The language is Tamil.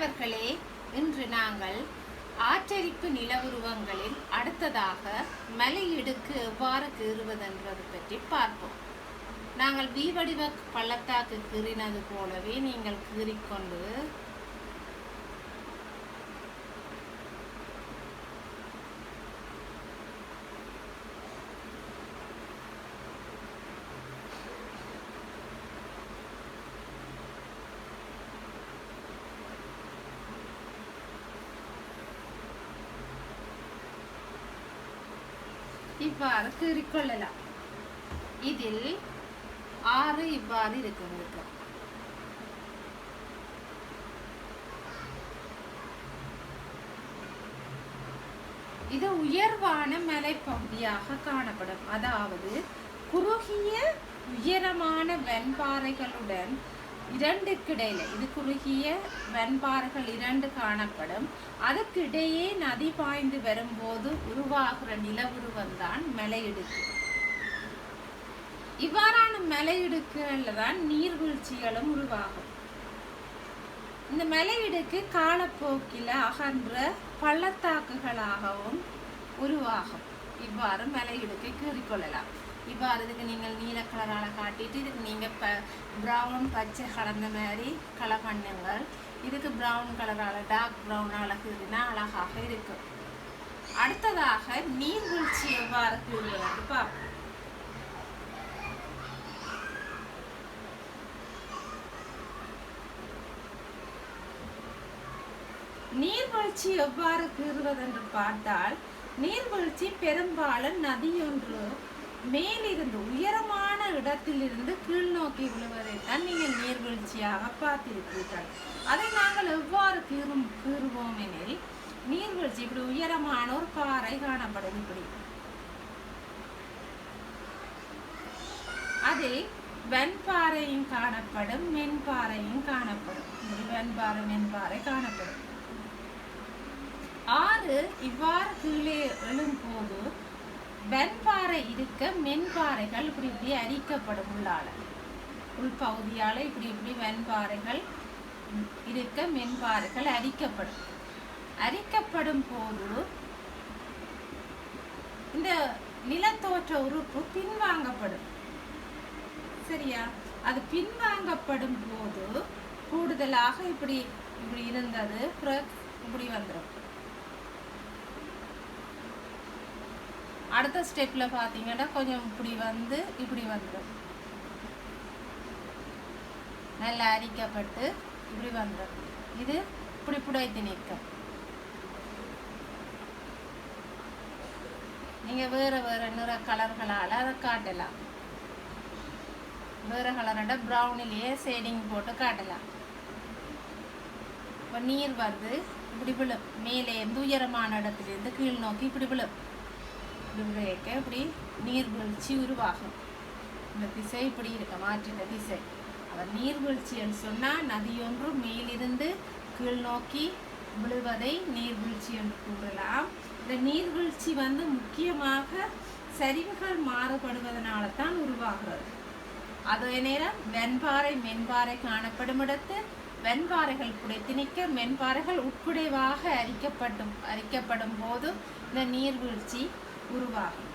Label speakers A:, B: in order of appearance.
A: மாணவர்களே இன்று நாங்கள் ஆச்சரிப்பு நிலவுருவங்களில் அடுத்ததாக மலையிடுக்கு எவ்வாறு கீறுவதென்றது பற்றி பார்ப்போம். நாங்கள் வீவடிவ பள்ளத்தாக்கு கீறினது போலவே நீங்கள் கீறிக்கொண்டு இவ்வாறு கீறிக்கொள்ளலாம் இதில் ஆறு இவ்வாறு இருக்கிறது. இது உயர்வான மலைப்பகுதியாக காணப்படும். அதாவது குறுகிய உயரமான வெண்பாறைகளுடன் இரண்டுக்கிடையில். இது குறுகிய வெண்பாறைகள் இரண்டு காணப்படும். அதற்கிடையே நதி பாய்ந்து வரும்போது உருவாகிற நிலவுருவம் தான் மலையிடுக்கு. இவ்வாறான மலையிடுக்குகளில் தான் நீர்வீழ்ச்சிகளும் உருவாகும். இந்த மலையிடுக்கு காலப்போக்கில் அகன்ற பள்ளத்தாக்குகளாகவும் உருவாகும். இவ்வாறு மலையிடுக்கை கீறிக்கொள்ளலாம். இப்போ அதுக்கு நீங்கள் நீல கலரால் காட்டிட்டு இதுக்கு நீங்கள் ப ப்ரௌன் பச்சை கலந்த மாதிரி கலர் பண்ணுங்கள். இதுக்கு ப்ரௌன் கலரால் டார்க் ப்ரௌன் அழகுனா அழகாக இருக்கும் அடுத்ததாக நீர்வீழ்ச்சி எவ்வாறு கீறுவது பார்ப்போம். நீர்வீழ்ச்சி எவ்வாறு கூறுவதென்று பார்த்தால் நீர்வீழ்ச்சி பெரும்பாலும் நதியொன்று மேலிருந்து உயரமான இடத்திலிருந்து கீழ் நோக்கி விழுவதைத்தான் நீங்கள் நீர்வீழ்ச்சியாக பார்த்திருப்பீர்கள். அதை நாங்கள் எவ்வாறு கீறும் கீறுவோம் எனில் நீர்வீழ்ச்சி இப்படி உயரமான ஒரு பாறை காணப்படும் இப்படி. அதில் வெண்பாறையும் காணப்படும் மென்பாறையும் காணப்படும். வெண்பாறை மென்பாறை காணப்படும். ஆறு இவ்வாறு கீழே எழும்போது வெண்பாறை இருக்க மென்பாறைகள் இப்படி இப்படி அரிக்கப்படும் உள்ளால. உள்பகுதியால் இப்படி இப்படி வெண்பாறைகள் இருக்க மென்பாறைகள் அரிக்கப்படும் அரிக்கப்படும் போது இந்த நிலத்தோற்ற உறுப்பு பின்வாங்கப்படும். சரியா? அது பின்வாங்கப்படும் போது கூடுதலாக இப்படி இப்படி இருந்தது இப்படி வந்துடும் அடுத்த ஸ்டெப்ல பாத்தீங்கன்னா கொஞ்சம் இப்படி வந்து இப்படி வந்துடும் நல்லா அரிக்கப்பட்டு இப்படி வந்துடும் இது இப்படி புடைத்து நிற்கும் நீங்க வேற வேற நிற கலர்களால அதை காட்டலாம். வேற கலரோட ப்ரௌனிலேயே ஷேடிங் போட்டு காட்டலாம். இப்போ நீர் வந்து இப்படி விழும். மேலே இருந்து உயரமான இடத்துலேருந்து கீழ் நோக்கி இப்படி விழும். இப்படி இப்படி நீர்வீழ்ச்சி உருவாகும். இந்த திசை இப்படி இருக்க மாற்றின திசை. அவர் நீர்வீழ்ச்சின்னு சொன்னால் நதியொன்று மேலிருந்து கீழ் நோக்கி விழுவதை நீர்வீழ்ச்சி என்று கூறலாம். இந்த நீர்வீழ்ச்சி வந்து முக்கியமாக சரிவுகள் மாறுபடுவதனால தான் உருவாகிறது. அதே நேரம் வெண்பாறை மென்பாறை காணப்படும் இடத்து வெண்பாறைகள் புடைத்து நிற்க மென்பாறைகள் உட்புடைவாக அரிக்கப்படும் அரிக்கப்படும் போது இந்த நீர்வீழ்ச்சி உருவாகும்